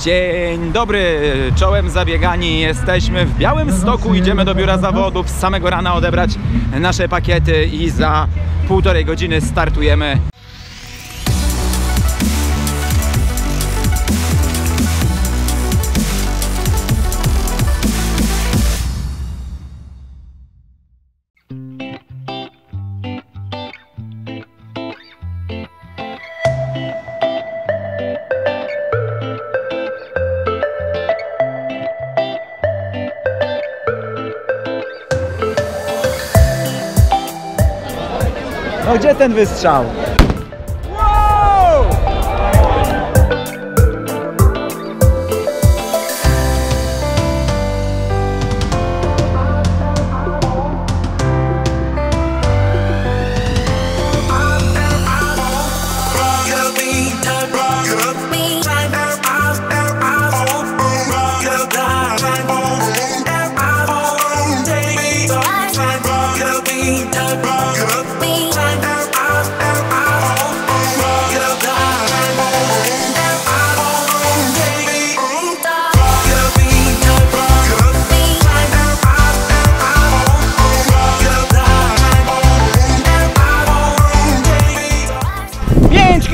Dzień dobry, czołem zabiegani. Jesteśmy w Białym Stoku, idziemy do biura zawodów z samego rana odebrać nasze pakiety i za półtorej godziny startujemy. No gdzie ten wystrzał?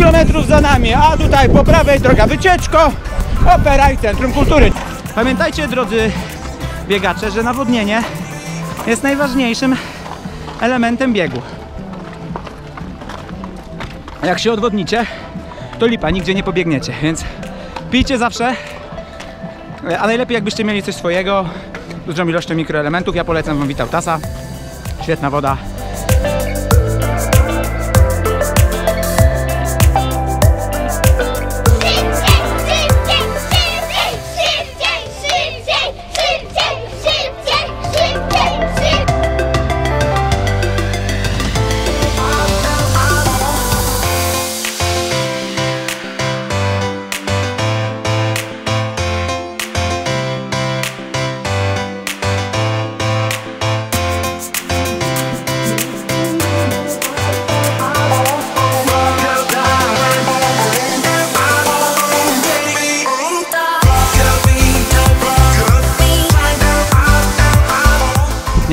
Kilometrów za nami, a tutaj po prawej droga wycieczko, opera i centrum kultury. Pamiętajcie drodzy biegacze, że nawodnienie jest najważniejszym elementem biegu. Jak się odwodnicie, to lipa, nigdzie nie pobiegniecie, więc pijcie zawsze, a najlepiej jakbyście mieli coś swojego, dużą ilością mikroelementów. Ja polecam wam Witautasa, świetna woda,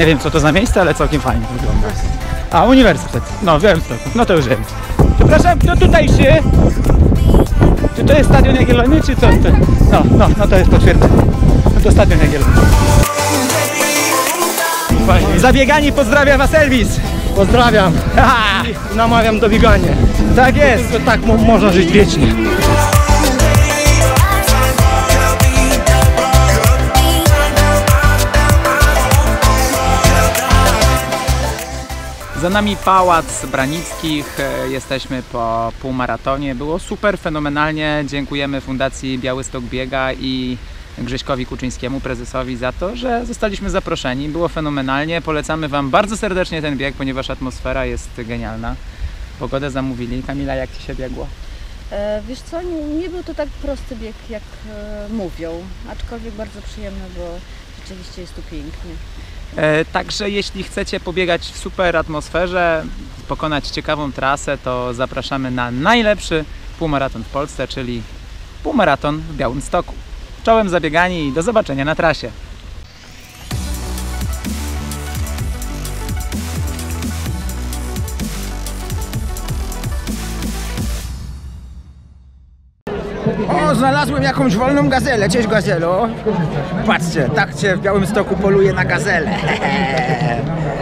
Nie wiem co to za miejsce, ale całkiem fajnie to wygląda. A, uniwersytet. No, wiem co. No to już wiem. Przepraszam, kto tutejszy? Czy to jest Stadion Jagiellony, czy co? To? No, no, no to jest potwierdzenie. No to Stadion Jagiellony. Fajnie. Zabiegani pozdrawia Was Elvis. Pozdrawiam i namawiam do biegania. tak jest. Tylko tak mo- można żyć wiecznie. Za nami Pałac Branickich, e, jesteśmy po półmaratonie. Było super, fenomenalnie. Dziękujemy Fundacji Białystok Biega i Grześkowi Kuczyńskiemu, prezesowi, za to, że zostaliśmy zaproszeni. Było fenomenalnie. Polecamy Wam bardzo serdecznie ten bieg, ponieważ atmosfera jest genialna. Pogodę zamówili. Kamila, jak Ci się biegło? E, Wiesz co, nie, nie był to tak prosty bieg, jak e, mówią, aczkolwiek bardzo przyjemny, bo rzeczywiście jest tu pięknie. E, Także jeśli chcecie pobiegać w super atmosferze, pokonać ciekawą trasę, to zapraszamy na najlepszy półmaraton w Polsce, czyli półmaraton w Białymstoku. Czołem zabiegani i do zobaczenia na trasie. O, znalazłem jakąś wolną gazelę. Cześć gazelo. Patrzcie, tak się w Białymstoku poluje na gazelę.